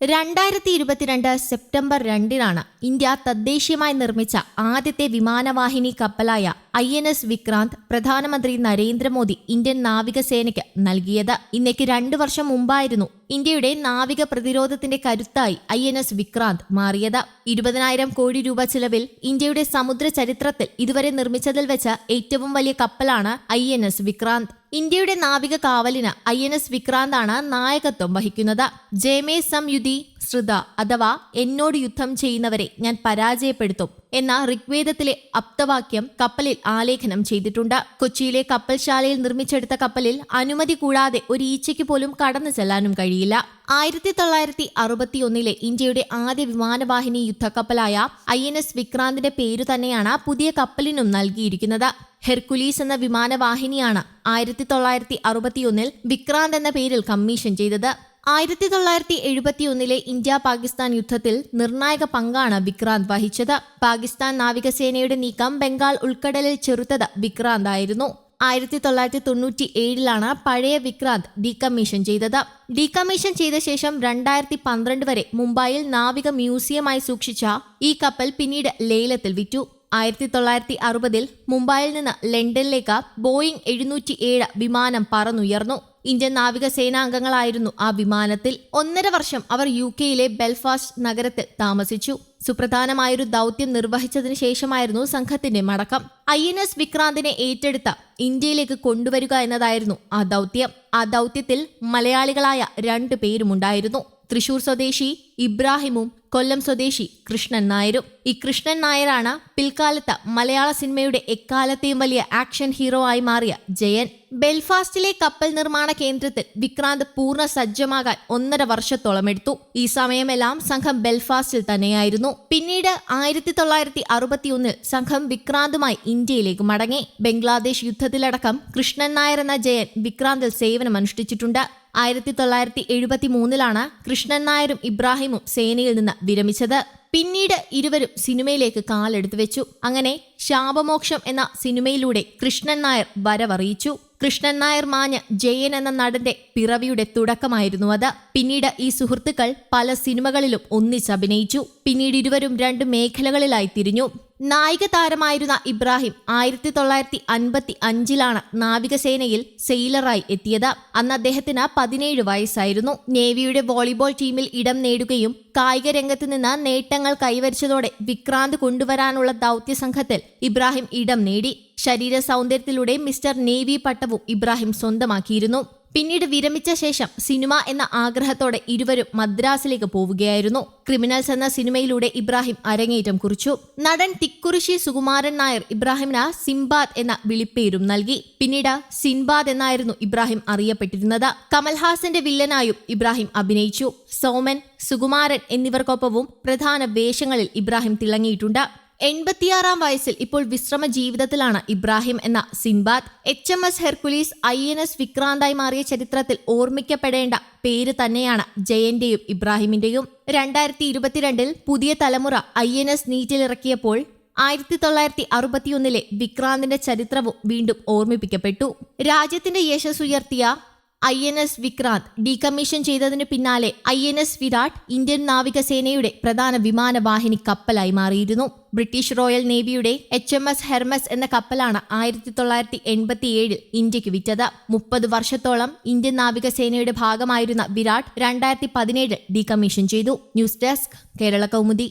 രണ്ടായിരത്തി ഇരുപത്തിരണ്ട് സെപ്റ്റംബർ രണ്ടിനാണ് ഇന്ത്യ തദ്ദേശീയമായി നിർമ്മിച്ച ആദ്യത്തെ വിമാനവാഹിനി കപ്പലായ ഐ എൻ എസ് വിക്രാന്ത് പ്രധാനമന്ത്രി നരേന്ദ്രമോദി ഇന്ത്യൻ നാവികസേനയ്ക്ക് നൽകിയത്. ഇന്നേക്ക് രണ്ടു വർഷം മുമ്പായിരുന്നു ഇന്ത്യയുടെ നാവിക പ്രതിരോധത്തിന്റെ കരുത്തായി ഐ എൻ എസ് വിക്രാന്ത് മാറിയത്. ഇരുപതിനായിരം കോടി രൂപ ചിലവിൽ ഇന്ത്യയുടെ സമുദ്ര ചരിത്രത്തിൽ ഇതുവരെ നിർമ്മിച്ചതിൽ വെച്ച് ഏറ്റവും വലിയ കപ്പലാണ് ഐ എൻ എസ് വിക്രാന്ത്. ഇന്ത്യയുടെ നാവിക കാവലിന് ഐ എൻ എസ് വിക്രാന്താണ് നായകത്വം വഹിക്കുന്നത്. ജയമേ സംയുധി ശ്രുത അഥവാ എന്നോട് യുദ്ധം ചെയ്യുന്നവരെ ഞാൻ പരാജയപ്പെടുത്തും. എന്ന ഋഗ്വേദത്തിലെ അപ്തവാക്യം കപ്പലിൽ ആലേഖനം ചെയ്തിട്ടുണ്ട്. കൊച്ചിയിലെ കപ്പൽശാലയിൽ നിർമ്മിച്ചെടുത്ത കപ്പലിൽ അനുമതി കൂടാതെ ഒരു ഈച്ചയ്ക്ക് പോലും കടന്നു ചെല്ലാനും കഴിയില്ല. ആയിരത്തി തൊള്ളായിരത്തി അറുപത്തിയൊന്നിലെ ഇന്ത്യയുടെ ആദ്യ വിമാനവാഹിനി യുദ്ധക്കപ്പലായ ഐ എൻ എസ് വിക്രാന്തിന്റെ പേരു തന്നെയാണ് പുതിയ കപ്പലിനും നൽകിയിരിക്കുന്നത്. ഹെർക്കുലീസ് എന്ന വിമാനവാഹിനിയാണ് ആയിരത്തി തൊള്ളായിരത്തി അറുപത്തിയൊന്നിൽ വിക്രാന്ത് എന്ന പേരിൽ കമ്മീഷൻ ചെയ്തത്. ആയിരത്തി തൊള്ളായിരത്തി എഴുപത്തിയൊന്നിലെ ഇന്ത്യ പാകിസ്ഥാൻ യുദ്ധത്തിൽ നിർണായക പങ്കാണ് വിക്രാന്ത് വഹിച്ചത്. പാകിസ്ഥാൻ നാവികസേനയുടെ നീക്കം ബംഗാൾ ഉൾക്കടലിൽ ചെറുത്തത് വിക്രാന്ത് ആയിരുന്നു ആയിരത്തി തൊള്ളായിരത്തി തൊണ്ണൂറ്റി ഏഴിലാണ് പഴയ വിക്രാന്ത് ഡീകമ്മീഷൻ ചെയ്തത്. ഡീകമ്മീഷൻ ചെയ്ത ശേഷം രണ്ടായിരത്തി പന്ത്രണ്ട് വരെ മുംബൈയിൽ നാവിക മ്യൂസിയമായി സൂക്ഷിച്ച ഈ കപ്പൽ പിന്നീട് ലേലത്തിൽ വിറ്റു. ആയിരത്തി തൊള്ളായിരത്തി അറുപതിൽ മുംബൈയിൽ നിന്ന് ലണ്ടനിലേക്ക് ബോയിംഗ് എഴുന്നൂറ്റി ഏഴ് വിമാനം പറന്നുയർന്നു. ഇന്ത്യൻ നാവികസേനാംഗങ്ങളായിരുന്നു ആ വിമാനത്തിൽ. ഒന്നര വർഷം അവർ യു കെയിലെ ബെൽഫാസ്റ്റ് നഗരത്തിൽ താമസിച്ചു. സുപ്രധാനമായൊരു ദൗത്യം നിർവഹിച്ചതിനു ശേഷമായിരുന്നു സംഘത്തിന്റെ മടക്കം. ഐ എൻ എസ് വിക്രാന്തിനെ ഏറ്റെടുത്ത ഇന്ത്യയിലേക്ക് കൊണ്ടുവരിക എന്നതായിരുന്നു ആ ദൗത്യം. ആ ദൗത്യത്തിൽ മലയാളികളായ രണ്ടു പേരുമുണ്ടായിരുന്നു. തൃശൂർ സ്വദേശി ഇബ്രാഹിമും കൊല്ലം സ്വദേശി കൃഷ്ണൻ നായരും. ഈ കൃഷ്ണൻ നായരാണ് പിൽക്കാലത്ത് മലയാള സിനിമയുടെ എക്കാലത്തെയും വലിയ ആക്ഷൻ ഹീറോ ആയി മാറിയ ജയൻ. ബെൽഫാസ്റ്റിലെ കപ്പൽ നിർമ്മാണ കേന്ദ്രത്തിൽ വിക്രാന്ത് പൂർണ സജ്ജമാകാൻ ഒന്നര വർഷത്തോളം എടുത്തു. ഈ സമയമെല്ലാം സംഘം ബെൽഫാസ്റ്റിൽ തന്നെയായിരുന്നു. പിന്നീട് ആയിരത്തി തൊള്ളായിരത്തി അറുപത്തിയൊന്നിൽ സംഘം വിക്രാന്തുമായി ഇന്ത്യയിലേക്ക് മടങ്ങി. ബംഗ്ലാദേശ് യുദ്ധത്തിലടക്കം കൃഷ്ണൻ നായർ എന്ന ജയൻ വിക്രാന്തിൽ സേവനമനുഷ്ഠിച്ചിട്ടുണ്ട്. ആയിരത്തി തൊള്ളായിരത്തി എഴുപത്തി മൂന്നിലാണ് കൃഷ്ണൻ നായരും ഇബ്രാഹിമും സേനയിൽ നിന്ന് വിരമിച്ചത്. പിന്നീട് ഇരുവരും സിനിമയിലേക്ക് കാലെടുത്തു വെച്ചു. അങ്ങനെ ശാപമോക്ഷം എന്ന സിനിമയിലൂടെ കൃഷ്ണൻ നായർ വരവറിയിച്ചു. കൃഷ്ണൻ നായർ മാഞ്ഞ് ജയൻ എന്ന നടന്റെ പിറവിയുടെ തുടക്കമായിരുന്നു അത്. പിന്നീട് ഈ സുഹൃത്തുക്കൾ പല സിനിമകളിലും ഒന്നിച്ചഭിനയിച്ചു. പിന്നീട് ഇരുവരും രണ്ട് മേഖലകളിലായി തിരിഞ്ഞു. നായിക താരമായിരുന്ന ഇബ്രാഹിം ആയിരത്തി തൊള്ളായിരത്തി അൻപത്തി അഞ്ചിലാണ് നാവികസേനയിൽ സെയിലറായി എത്തിയത്. അന്ന് അദ്ദേഹത്തിന് പതിനേഴ് വയസ്സായിരുന്നു. നേവിയുടെ വോളിബോൾ ടീമിൽ ഇടം നേടുകയും കായിക രംഗത്ത് നിന്ന് നേട്ടങ്ങൾ കൈവരിച്ചതോടെ വിക്രാന്ത് കൊണ്ടുവരാനുള്ള ദൗത്യ സംഘത്തിൽ ഇബ്രാഹിം ഇടം നേടി. ശരീര സൗന്ദര്യത്തിലൂടെ മിസ്റ്റർ നേവി പട്ടവും ഇബ്രാഹിം സ്വന്തമാക്കിയിരുന്നു. പിന്നീട് വിരമിച്ച ശേഷം സിനിമ എന്ന ആഗ്രഹത്തോടെ ഇരുവരും മദ്രാസിലേക്ക് പോവുകയായിരുന്നു. ക്രിമിനൽസ് എന്ന സിനിമയിലൂടെ ഇബ്രാഹിം അരങ്ങേറ്റം കുറിച്ചു. നടൻ തിക്കുറിശി സുകുമാരൻ നായർ ഇബ്രാഹിമിന് സിംബാദ് എന്ന വിളിപ്പേരും നൽകി. പിന്നീട് സിൻബാദ് എന്നായിരുന്നു ഇബ്രാഹിം അറിയപ്പെട്ടിരുന്നത്. കമൽഹാസന്റെ വില്ലനായും ഇബ്രാഹിം അഭിനയിച്ചു. സോമൻ സുകുമാരൻ എന്നിവർക്കൊപ്പവും പ്രധാന വേഷങ്ങളിൽ ഇബ്രാഹിം തിളങ്ങിയിട്ടുണ്ട്. എൺപത്തിയാറാം വയസ്സിൽ ഇപ്പോൾ വിശ്രമ ജീവിതത്തിലാണ് ഇബ്രാഹിം എന്ന Sinbad. H M S Hercules I N S വിക്രാന്തായി മാറിയ ചരിത്രത്തിൽ ഓർമ്മിക്കപ്പെടേണ്ട പേര് തന്നെയാണ് ജയന്റെയും ഇബ്രാഹിമിന്റെയും. രണ്ടായിരത്തി ഇരുപത്തിരണ്ടിൽ പുതിയ തലമുറ ഐ എൻ എസ് നീറ്റിലിറക്കിയപ്പോൾ ആയിരത്തി തൊള്ളായിരത്തി അറുപത്തിയൊന്നിലെ വിക്രാന്തിന്റെ ചരിത്രവും വീണ്ടും ഓർമ്മിപ്പിക്കപ്പെട്ടു. രാജ്യത്തിന്റെ യശസ്സുയർത്തിയ I N S Vikrant decommission ചെയ്തതിനു പിന്നാലെ I N S Virat Indian നാവികസേനയുടെ പ്രധാന വിമാനവാഹിനി കപ്പലായി മാറിയിരുന്നു. ബ്രിട്ടീഷ് റോയൽ നേവിയുടെ എച്ച് എം എസ് ഹെർമസ് എന്ന കപ്പലാണ് ആയിരത്തി തൊള്ളായിരത്തി എൺപത്തിയേഴിൽ ഇന്ത്യയ്ക്ക് വിറ്റത്. മുപ്പത് വർഷത്തോളം ഇന്ത്യൻ നാവികസേനയുടെ ഭാഗമായിരുന്ന വിരാട് രണ്ടായിരത്തി പതിനേഴ് ഡീകമ്മീഷൻ ചെയ്തു. News desk Kerala Kaumudi.